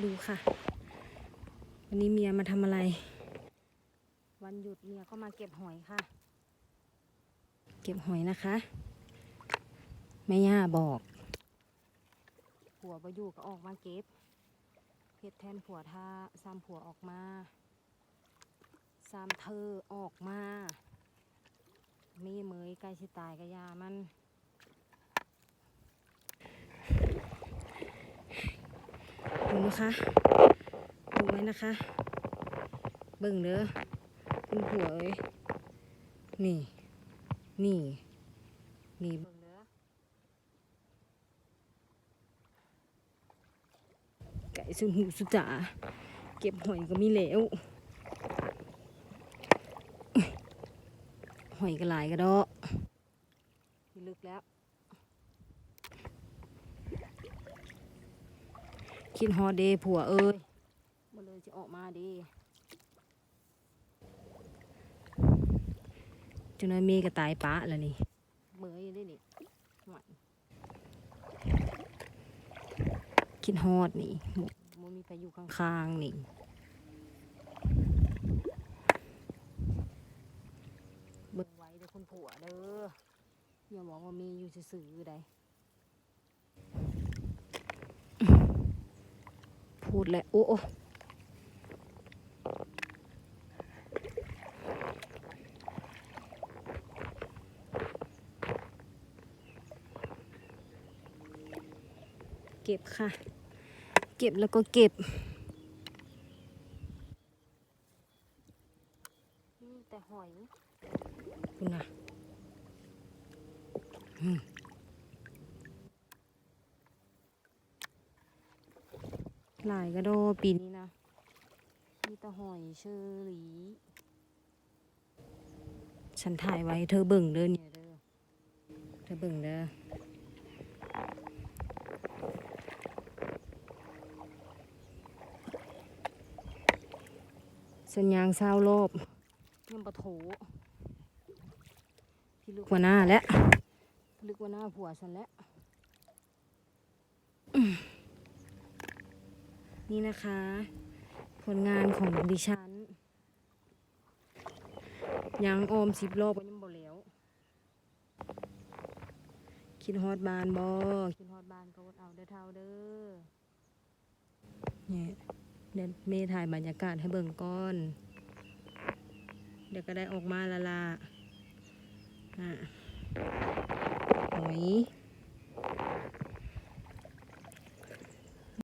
ดูค่ะ วันนี้เมียมาทำอะไร วันหยุดเมียก็มาเก็บหอยค่ะ เก็บหอยนะคะแม่ย่าบอกผัวไปอยู่ก็ออกมาเก็บเพชรแทนผัวท่าซ้ำผัวออกมาซ้ำเธอออกมา มีเมยใกล้ชิตายกะยามัน นะคะดูไว้นะคะ เบิ่งเด้อคุณผัวเอ้ยนี่ นี่ นี่เบิ่งเด้อไก่สุนหูสุจ่าเก็บหอยก็มีแล้วหอยก็หลายกระดอกลึกแล้ว คิดฮอดเดผัวเอ้ยมาเลยจะออกมาเดีจนนายเมย์ก็ตายปะแล้วนี่เมื่อยได้นี่หวันคิดฮอดนี่มันมีไปอยู่ข้างๆนี่เบิ่งไว้เด้อคุณผัวเด้ออย่าบอกว่ามีอยู่ซื่อๆใด ดแล้วโอ้โอ้เก็บค่ะ เก็บแล้วก็เก็บนี่แต่หอยคุณนะอืม หลายกระโดปีนี้นะ มีแตะหอยเชอรี่ ฉันถ่ายไว้เธอเบิ่งเด้อเนี่ยเด้อ เธอเบิ่งเด้อสัญญางเศร้ารอบยังปะโถพี่ลึกกว่าหน้าแล้วพี่ลึกกว่าหน้าผัวฉันแล้ว นี่นะคะ ผลงานของดิฉัน ยังออมสิบรอบก็ยังบ่แล้ว คิดฮอดบานบอคิดฮอดบานก็อดเอาเด้อเท่าเด้อเนี่ยเดี๋ยวเมย์ถ่ายบรรยากาศให้เบิ่งก่อน เดี๋ยวก็ได้ออกมาละละอะหอย